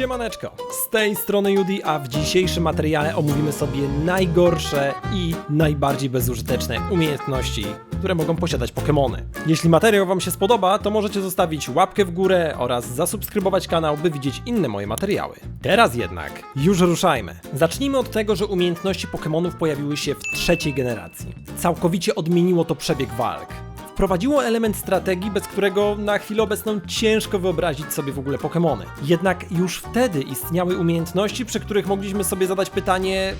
Siemaneczko, z tej strony Judy, a w dzisiejszym materiale omówimy sobie najgorsze i najbardziej bezużyteczne umiejętności, które mogą posiadać Pokémony. Jeśli materiał Wam się spodoba, to możecie zostawić łapkę w górę oraz zasubskrybować kanał, by widzieć inne moje materiały. Teraz jednak, już ruszajmy. Zacznijmy od tego, że umiejętności Pokémonów pojawiły się w trzeciej generacji. Całkowicie odmieniło to przebieg walk wprowadziło element strategii, bez którego na chwilę obecną ciężko wyobrazić sobie w ogóle Pokémony. Jednak już wtedy istniały umiejętności, przy których mogliśmy sobie zadać pytanie.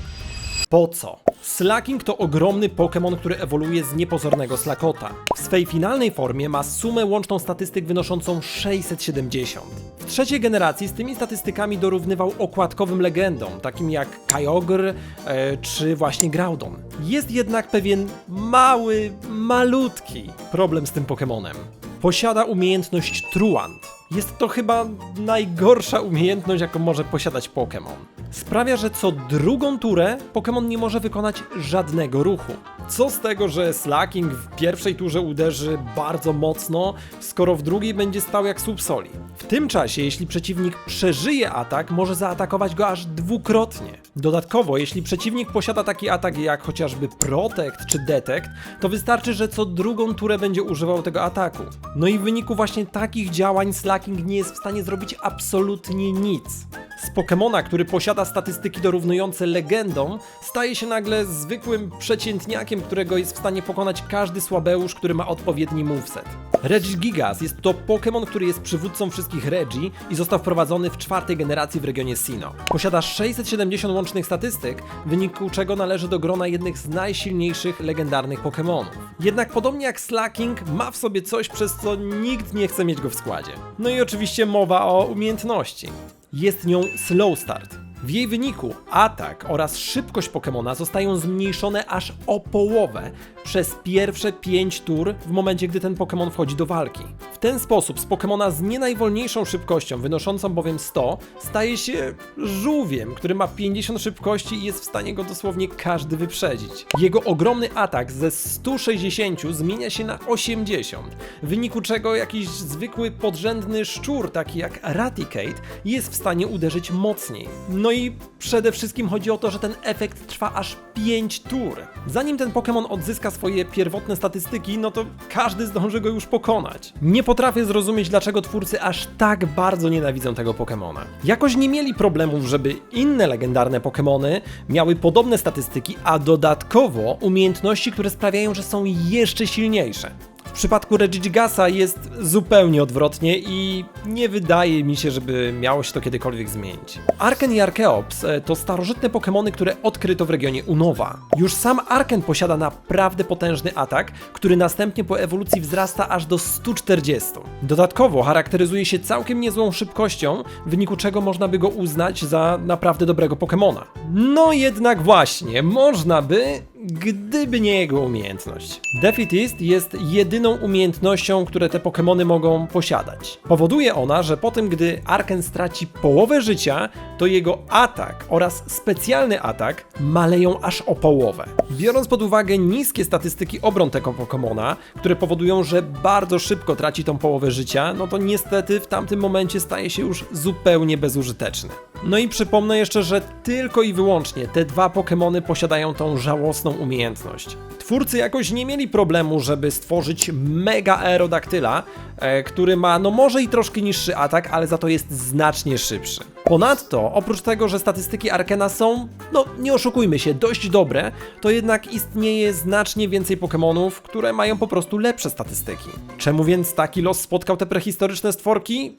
Po co? Slacking to ogromny Pokémon, który ewoluuje z niepozornego Slakota. W swej finalnej formie ma sumę łączną statystyk wynoszącą 670. W trzeciej generacji z tymi statystykami dorównywał okładkowym legendom, takim jak Kyogre e, czy właśnie Groudon. Jest jednak pewien mały, malutki problem z tym Pokémonem. Posiada umiejętność Truant. Jest to chyba najgorsza umiejętność, jaką może posiadać Pokémon. Sprawia, że co drugą turę Pokémon nie może wykonać żadnego ruchu. Co z tego, że Slacking w pierwszej turze uderzy bardzo mocno, skoro w drugiej będzie stał jak słup soli. W tym czasie, jeśli przeciwnik przeżyje atak, może zaatakować go aż dwukrotnie. Dodatkowo, jeśli przeciwnik posiada taki atak jak chociażby Protect czy Detect, to wystarczy, że co drugą turę będzie używał tego ataku. No i w wyniku właśnie takich działań Slacking nie jest w stanie zrobić absolutnie nic. Z Pokemona, który posiada statystyki dorównujące legendom, staje się nagle zwykłym przeciętniakiem, którego jest w stanie pokonać każdy słabeusz, który ma odpowiedni moveset. Regigigas jest to Pokémon, który jest przywódcą wszystkich Regi i został wprowadzony w czwartej generacji w regionie Sinnoh. Posiada 670 łącznych statystyk, w wyniku czego należy do grona jednych z najsilniejszych legendarnych Pokémonów. Jednak podobnie jak Slacking, ma w sobie coś, przez co nikt nie chce mieć go w składzie. No i oczywiście mowa o umiejętności. Jest nią Slow Start. W jej wyniku atak oraz szybkość Pokemona zostają zmniejszone aż o połowę przez pierwsze 5 tur w momencie, gdy ten Pokémon wchodzi do walki. W ten sposób z Pokemona z nie najwolniejszą szybkością, wynoszącą bowiem 100, staje się żółwiem, który ma 50 szybkości i jest w stanie go dosłownie każdy wyprzedzić. Jego ogromny atak ze 160 zmienia się na 80, w wyniku czego jakiś zwykły podrzędny szczur, taki jak Raticate, jest w stanie uderzyć mocniej. No i przede wszystkim chodzi o to, że ten efekt trwa aż 5 tur. Zanim ten Pokémon odzyska swoje pierwotne statystyki, no to każdy zdąży go już pokonać. Nie potrafię zrozumieć, dlaczego twórcy aż tak bardzo nienawidzą tego Pokémona. Jakoś nie mieli problemów, żeby inne legendarne Pokémony miały podobne statystyki, a dodatkowo umiejętności, które sprawiają, że są jeszcze silniejsze. W przypadku Regigasa jest zupełnie odwrotnie i nie wydaje mi się, żeby miało się to kiedykolwiek zmienić. Arken i Archeops e, to starożytne Pokémony, które odkryto w regionie Unowa. Już sam Arken posiada naprawdę potężny atak, który następnie po ewolucji wzrasta aż do 140. Dodatkowo charakteryzuje się całkiem niezłą szybkością, w wyniku czego można by go uznać za naprawdę dobrego Pokémona. No jednak właśnie, można by, gdyby nie jego umiejętność. Defeatist jest jedyną umiejętnością, które te Pokémony mogą posiadać. Powoduje ona, że po tym, gdy Arken straci połowę życia, to jego atak oraz specjalny atak maleją aż o połowę. Biorąc pod uwagę niskie statystyki obron tego Pokémona, które powodują, że bardzo szybko traci tą połowę życia, no to niestety w tamtym momencie staje się już zupełnie bezużyteczny. No i przypomnę jeszcze, że tylko i wyłącznie te dwa Pokémony posiadają tą żałosną umiejętność. Twórcy jakoś nie mieli problemu, żeby stworzyć mega aerodaktyla, e, który ma no może i troszkę niższy atak, ale za to jest znacznie szybszy. Ponadto, oprócz tego, że statystyki Arkena są, no nie oszukujmy się, dość dobre, to jednak istnieje znacznie więcej Pokémonów, które mają po prostu lepsze statystyki. Czemu więc taki los spotkał te prehistoryczne stworki?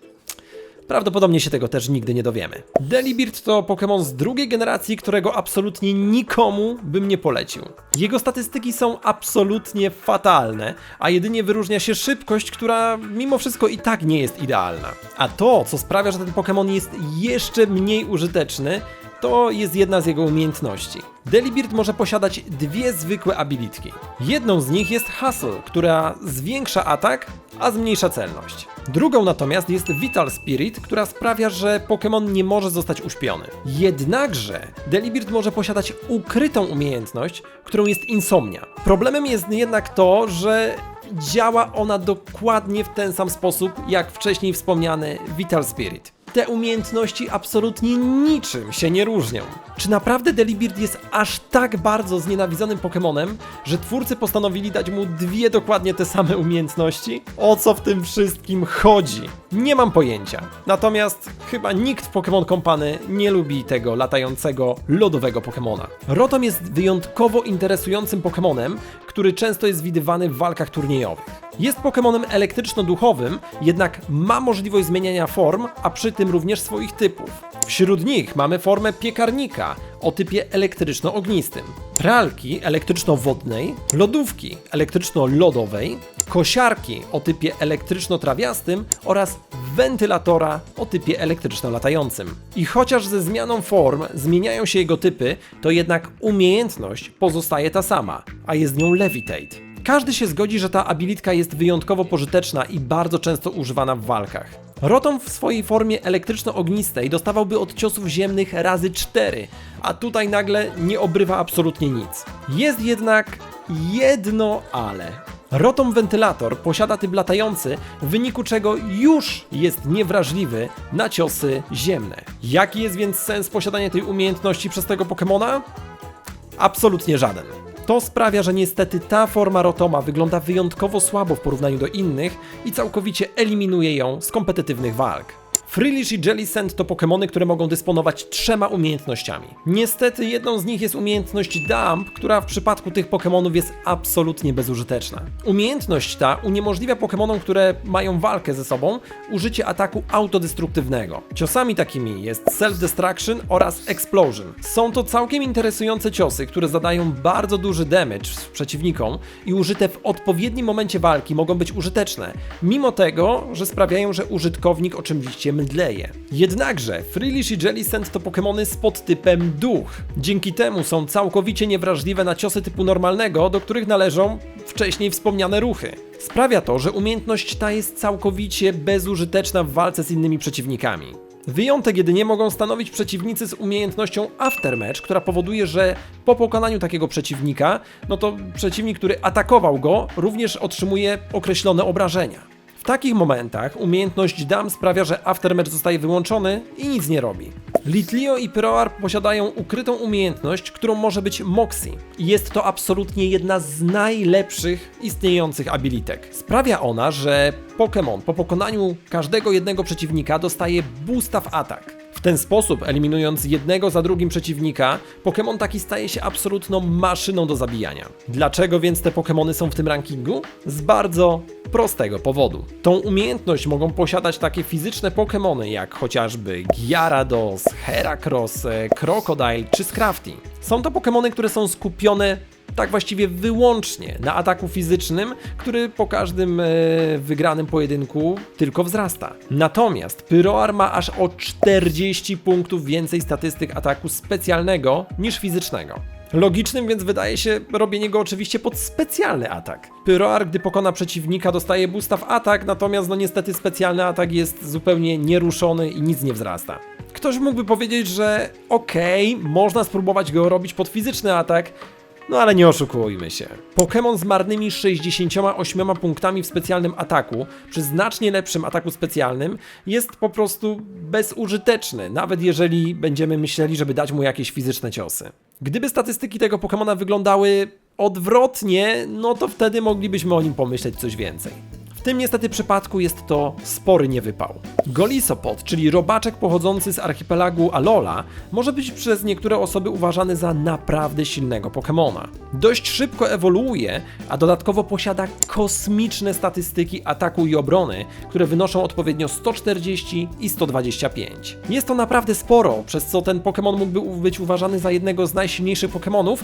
Prawdopodobnie się tego też nigdy nie dowiemy. Delibird to Pokémon z drugiej generacji, którego absolutnie nikomu bym nie polecił. Jego statystyki są absolutnie fatalne, a jedynie wyróżnia się szybkość, która mimo wszystko i tak nie jest idealna. A to, co sprawia, że ten Pokémon jest jeszcze mniej użyteczny, to jest jedna z jego umiejętności. Delibird może posiadać dwie zwykłe abilitki. Jedną z nich jest Hustle, która zwiększa atak, a zmniejsza celność. Drugą natomiast jest Vital Spirit, która sprawia, że Pokémon nie może zostać uśpiony. Jednakże Delibird może posiadać ukrytą umiejętność, którą jest Insomnia. Problemem jest jednak to, że działa ona dokładnie w ten sam sposób jak wcześniej wspomniany Vital Spirit. Te umiejętności absolutnie niczym się nie różnią. Czy naprawdę Delibird jest aż tak bardzo znienawidzonym Pokemonem, że twórcy postanowili dać mu dwie dokładnie te same umiejętności? O co w tym wszystkim chodzi? Nie mam pojęcia. Natomiast chyba nikt w Pokémon Company nie lubi tego latającego, lodowego Pokemona. Rotom jest wyjątkowo interesującym Pokemonem, który często jest widywany w walkach turniejowych. Jest Pokemonem elektryczno-duchowym, jednak ma możliwość zmieniania form, a przy tym również swoich typów. Wśród nich mamy formę piekarnika o typie elektryczno-ognistym, pralki elektryczno-wodnej, lodówki elektryczno-lodowej, kosiarki o typie elektryczno-trawiastym oraz wentylatora o typie elektryczno-latającym. I chociaż ze zmianą form zmieniają się jego typy, to jednak umiejętność pozostaje ta sama, a jest nią Levitate. Każdy się zgodzi, że ta abilitka jest wyjątkowo pożyteczna i bardzo często używana w walkach. Rotom w swojej formie elektryczno-ognistej dostawałby od ciosów ziemnych razy 4, a tutaj nagle nie obrywa absolutnie nic. Jest jednak jedno ale. Rotom wentylator posiada typ latający, w wyniku czego już jest niewrażliwy na ciosy ziemne. Jaki jest więc sens posiadania tej umiejętności przez tego Pokemona? Absolutnie żaden. To sprawia, że niestety ta forma Rotoma wygląda wyjątkowo słabo w porównaniu do innych i całkowicie eliminuje ją z kompetytywnych walk. Freelish i Jellicent to Pokémony, które mogą dysponować trzema umiejętnościami. Niestety jedną z nich jest umiejętność Dump, która w przypadku tych Pokémonów jest absolutnie bezużyteczna. Umiejętność ta uniemożliwia Pokémonom, które mają walkę ze sobą, użycie ataku autodestruktywnego. Ciosami takimi jest Self-Destruction oraz Explosion. Są to całkiem interesujące ciosy, które zadają bardzo duży damage przeciwnikom i użyte w odpowiednim momencie walki mogą być użyteczne, mimo tego, że sprawiają, że użytkownik oczywiście mdleje. Jednakże Freelish i Jellicent to Pokémony z podtypem duch. Dzięki temu są całkowicie niewrażliwe na ciosy typu normalnego, do których należą wcześniej wspomniane ruchy. Sprawia to, że umiejętność ta jest całkowicie bezużyteczna w walce z innymi przeciwnikami. Wyjątek jedynie mogą stanowić przeciwnicy z umiejętnością Aftermatch, która powoduje, że po pokonaniu takiego przeciwnika, no to przeciwnik, który atakował go, również otrzymuje określone obrażenia. W takich momentach umiejętność dam sprawia, że aftermatch zostaje wyłączony i nic nie robi. Litleo i Pyroar posiadają ukrytą umiejętność, którą może być Moxie. Jest to absolutnie jedna z najlepszych istniejących abilitek. Sprawia ona, że Pokémon po pokonaniu każdego jednego przeciwnika dostaje boosta w atak. W ten sposób, eliminując jednego za drugim przeciwnika, Pokémon taki staje się absolutną maszyną do zabijania. Dlaczego więc te Pokémony są w tym rankingu? Z bardzo prostego powodu. Tą umiejętność mogą posiadać takie fizyczne Pokémony jak chociażby Gyarados, Heracross, Crocodile czy Scrafty. Są to Pokémony, które są skupione tak właściwie wyłącznie na ataku fizycznym, który po każdym e, wygranym pojedynku tylko wzrasta. Natomiast Pyroar ma aż o 40 punktów więcej statystyk ataku specjalnego niż fizycznego. Logicznym więc wydaje się robienie go oczywiście pod specjalny atak. Pyroar, gdy pokona przeciwnika, dostaje boosta w atak, natomiast no niestety specjalny atak jest zupełnie nieruszony i nic nie wzrasta. Ktoś mógłby powiedzieć, że okej, okay, można spróbować go robić pod fizyczny atak, no ale nie oszukujmy się. Pokémon z marnymi 68 punktami w specjalnym ataku, przy znacznie lepszym ataku specjalnym, jest po prostu bezużyteczny, nawet jeżeli będziemy myśleli, żeby dać mu jakieś fizyczne ciosy. Gdyby statystyki tego Pokémona wyglądały odwrotnie, no to wtedy moglibyśmy o nim pomyśleć coś więcej. W tym niestety przypadku jest to spory niewypał. Golisopod, czyli robaczek pochodzący z archipelagu Alola, może być przez niektóre osoby uważany za naprawdę silnego Pokémona. Dość szybko ewoluuje, a dodatkowo posiada kosmiczne statystyki ataku i obrony, które wynoszą odpowiednio 140 i 125. Jest to naprawdę sporo, przez co ten Pokémon mógłby być uważany za jednego z najsilniejszych Pokémonów,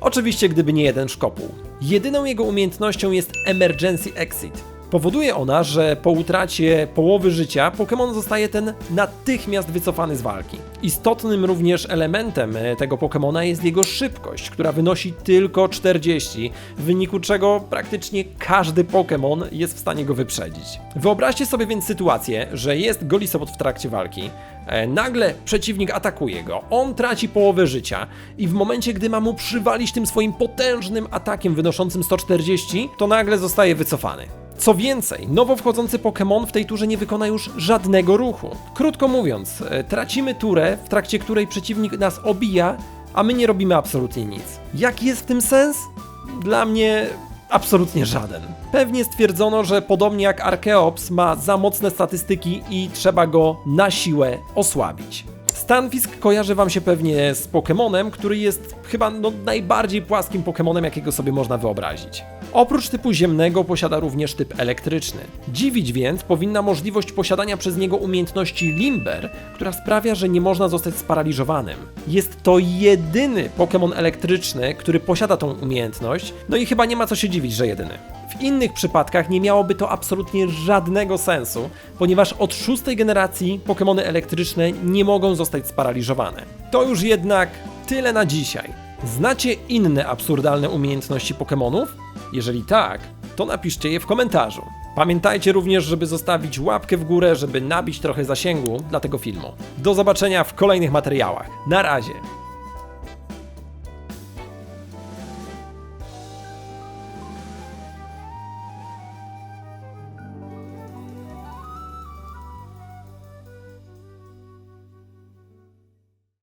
Oczywiście gdyby nie jeden szkopuł. Jedyną jego umiejętnością jest Emergency Exit. Powoduje ona, że po utracie połowy życia Pokémon zostaje ten natychmiast wycofany z walki. Istotnym również elementem e, tego Pokémona jest jego szybkość, która wynosi tylko 40, w wyniku czego praktycznie każdy Pokémon jest w stanie go wyprzedzić. Wyobraźcie sobie więc sytuację, że jest Golisopod w trakcie walki, e, nagle przeciwnik atakuje go, on traci połowę życia i w momencie, gdy ma mu przywalić tym swoim potężnym atakiem wynoszącym 140, to nagle zostaje wycofany. Co więcej, nowo wchodzący Pokémon w tej turze nie wykona już żadnego ruchu. Krótko mówiąc, e, tracimy turę, w trakcie której przeciwnik nas obija, a my nie robimy absolutnie nic. Jaki jest w tym sens? Dla mnie absolutnie żaden. Pewnie stwierdzono, że podobnie jak Archeops ma za mocne statystyki i trzeba go na siłę osłabić. Stanfisk kojarzy wam się pewnie z Pokémonem, który jest chyba no, najbardziej płaskim Pokémonem, jakiego sobie można wyobrazić. Oprócz typu ziemnego posiada również typ elektryczny. Dziwić więc powinna możliwość posiadania przez niego umiejętności Limber, która sprawia, że nie można zostać sparaliżowanym. Jest to jedyny Pokémon elektryczny, który posiada tą umiejętność, no i chyba nie ma co się dziwić, że jedyny. W innych przypadkach nie miałoby to absolutnie żadnego sensu, ponieważ od szóstej generacji Pokémony elektryczne nie mogą zostać sparaliżowane. To już jednak tyle na dzisiaj. Znacie inne absurdalne umiejętności Pokémonów? Jeżeli tak, to napiszcie je w komentarzu. Pamiętajcie również, żeby zostawić łapkę w górę, żeby nabić trochę zasięgu dla tego filmu. Do zobaczenia w kolejnych materiałach. Na razie!